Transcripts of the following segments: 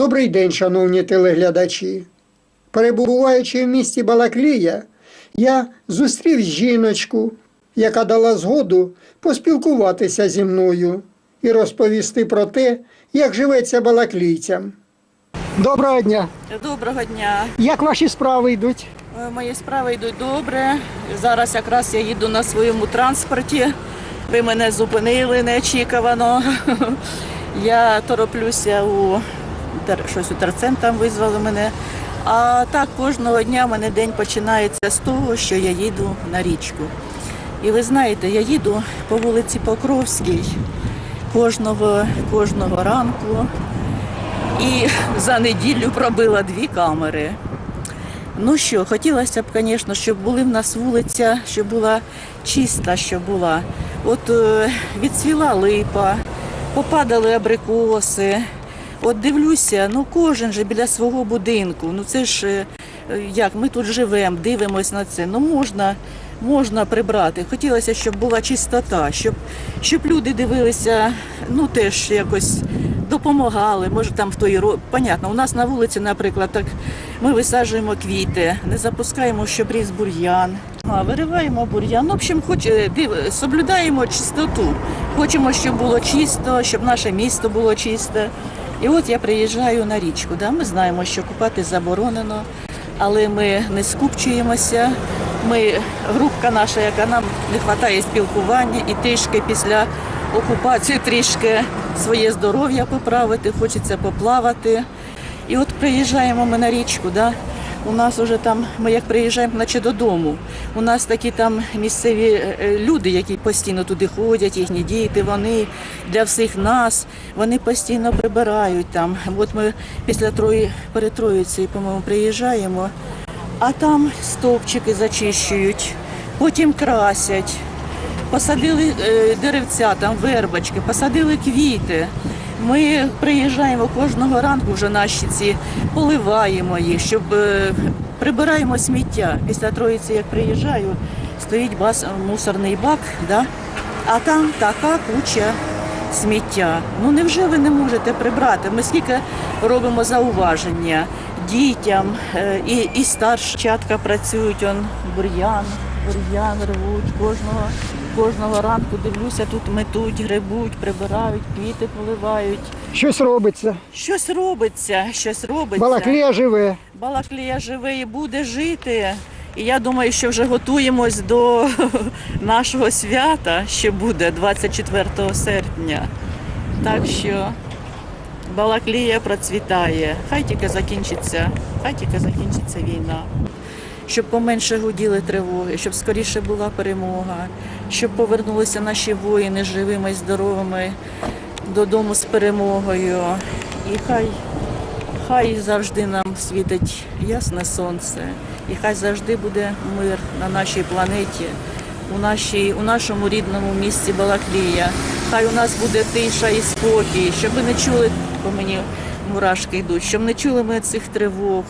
Добрий день, шановні телеглядачі. Перебуваючи в місті Балаклія, я зустрів жіночку, яка дала згоду поспілкуватися зі мною і розповісти про те, як живеться балаклійцям. Доброго дня! Доброго дня. Як ваші справи йдуть? Е, Мої справи йдуть добре. Зараз якраз я їду на своєму транспорті. Ви мене зупинили неочікувано. Я тороплюся у щось у терцент там визвали мене. А так кожного дня в мене день починається з того, що я їду на річку. І ви знаєте, я їду по вулиці Покровській кожного, кожного ранку. І за неділю пробила дві камери. Ну що, хотілося б, звісно, щоб були в нас вулиця, щоб була чиста, щоб була. От е, відцвіла липа, попадали абрикоси. От дивлюся, ну кожен же біля свого будинку. Ну це ж е, як ми тут живемо, дивимось на це. Ну можна, можна прибрати. Хотілося, щоб була чистота, щоб, щоб люди дивилися, ну теж якось допомагали. Може там в той. Понятно, у нас на вулиці, наприклад, так ми висаджуємо квіти, не запускаємо, щоб ріс бур'ян. А вириваємо бур'ян. Ну, в общем, хоч е, див... соблюдаємо чистоту. Хочемо, щоб було чисто, щоб наше місто було чисте. І от я приїжджаю на річку. Да? Ми знаємо, що купати заборонено, але ми не скупчуємося. Ми групка наша, яка нам не вистачає спілкування, і трішки після окупації трішки своє здоров'я поправити, хочеться поплавати. І от приїжджаємо ми на річку, да? У нас вже там, ми як приїжджаємо, наче додому. У нас такі там місцеві е, е, люди, які постійно туди ходять, їхні діти, вони для всіх нас, вони постійно прибирають там. От ми після трої перед Троїцею, по-моєму, приїжджаємо, а там стовпчики зачищують, потім красять. Посадили е, деревця, там вербочки, посадили квіти. Ми приїжджаємо кожного ранку вже наші ці, поливаємо їх, щоб е, прибираємо сміття. Після Троїці, як приїжджаю, стоїть бас, мусорний бак, да? а там така куча сміття. Ну невже ви не можете прибрати? Ми скільки робимо зауваження дітям е, і, і старші чатка працюють, он бур'ян, бур'ян рвуть кожного. Кожного ранку дивлюся, тут метуть, грибуть, прибирають, квіти поливають. Щось робиться. Щось робиться, щось робиться. Балаклія живе. Балаклія живе і буде жити. І я думаю, що вже готуємось до нашого свята, що буде 24 серпня. Так що Балаклія процвітає. Хай тільки закінчиться, хай тільки закінчиться війна. Щоб поменше гуділи тривоги, щоб скоріше була перемога, щоб повернулися наші воїни живими здоровими додому з перемогою. І хай Хай завжди нам світить ясне сонце, і хай завжди буде мир на нашій планеті, у, нашій, у нашому рідному місті Балаклія. Хай у нас буде тиша і спокій, щоб ми не чули, по мені мурашки йдуть, щоб не чули ми цих тривог.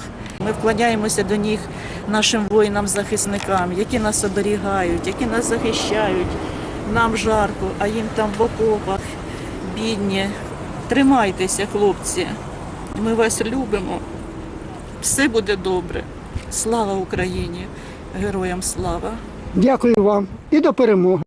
Ми вклоняємося до них нашим воїнам-захисникам, які нас оберігають, які нас захищають. Нам жарко, а їм там в окопах бідні. Тримайтеся, хлопці. Ми вас любимо. Все буде добре. Слава Україні! Героям слава! Дякую вам і до перемоги.